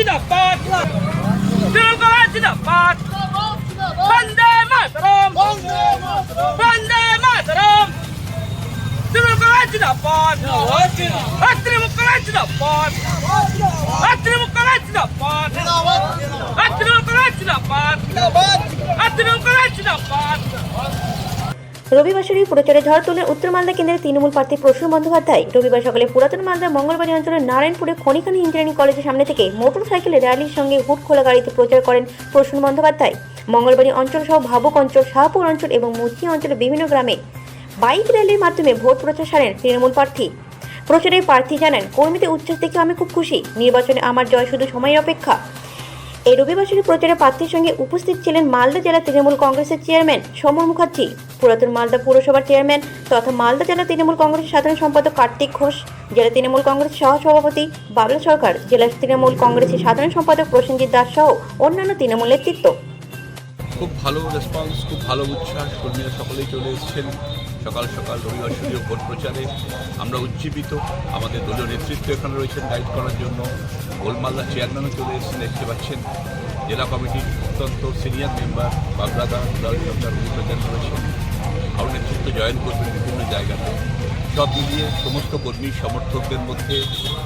to the fort. Don't go to the fort. Vande Mataram. Vande Mataram. Don't go out to the fort. Atri the the. রবিবাসরী প্রচারে ঝড় তুলে উত্তর মালদা কেন্দ্রের তৃণমূল প্রার্থী প্রসূন বন্দ্যোপাধ্যায়। রবিবার সকালে পুরাতন মালদা মঙ্গলবাড়ি অঞ্চলের নারায়ণপুরে খনিখানি ইঞ্জিনিয়ারিং কলেজের সামনে থেকে মোটর সাইকেলে র্যালির সঙ্গে হুট খোলা গাড়িতে প্রচার করেন প্রসূন বন্দ্যোপাধ্যায়। মঙ্গলবাড়ি অঞ্চল সহ ভাবুক অঞ্চল, শাহপুর অঞ্চল এবং মুচি অঞ্চলের বিভিন্ন গ্রামে বাইক র্যালির মাধ্যমে ভোট প্রচার সারেন তৃণমূল প্রার্থী। প্রচারে প্রার্থী জানান, কর্মীদের উচ্ছ্বাস দেখে আমি খুব খুশি। নির্বাচনে আমার জয় শুধু সময়ের অপেক্ষা। এই রবিবাসরী প্রচারে প্রার্থীর সঙ্গে উপস্থিত ছিলেন মালদা জেলা তৃণমূল কংগ্রেসের চেয়ারম্যান সমর মুখার্জি, পুরাতন মালদা পৌরসভার চেয়ারম্যান তথা মালদা জেলা তৃণমূল কংগ্রেসের সাধারণ সম্পাদক কার্তিক ঘোষ, জেলা তৃণমূল কংগ্রেস সহ সভাপতি বাবলা সরকার, জেলা তৃণমূল কংগ্রেসের সাধারণ সম্পাদক প্রসেনজিৎ দাস সহ অন্যান্য তৃণমূল নেতৃত্ব। খুব ভালো রেসপন্স খুব ভালো উচ্ছ্বাস। কর্মীরা সকলেই চলে এসেছেন। সকাল সকাল রবিবার সূর্য ভোট প্রচারে আমরা উজ্জীবিত। আমাদের দলীয় নেতৃত্ব এখানে রয়েছেন গাইড করার জন্য। গোলমালদা চেয়ারম্যানও চলে এসেছেন দেখতে পাচ্ছেন। জেলা কমিটির অত্যন্ত সিনিয়র মেম্বার বাগরাদা দল সরকার প্রচার করেছেন আরও নেতৃত্ব জয়েন করবেন বিভিন্ন জায়গাতে। সব মিলিয়ে সমস্ত কর্মী সমর্থকদের মধ্যে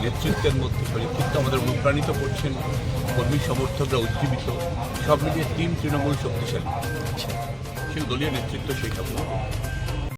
নেতৃত্বের মধ্যে নেতৃত্ব আমাদের অনুপ্রাণিত করছেন। কর্মী সমর্থকরা উজ্জীবিত। সব মিলিয়ে টিম তৃণমূল শক্তিশালী। সেই দলীয় নেতৃত্ব সেই সব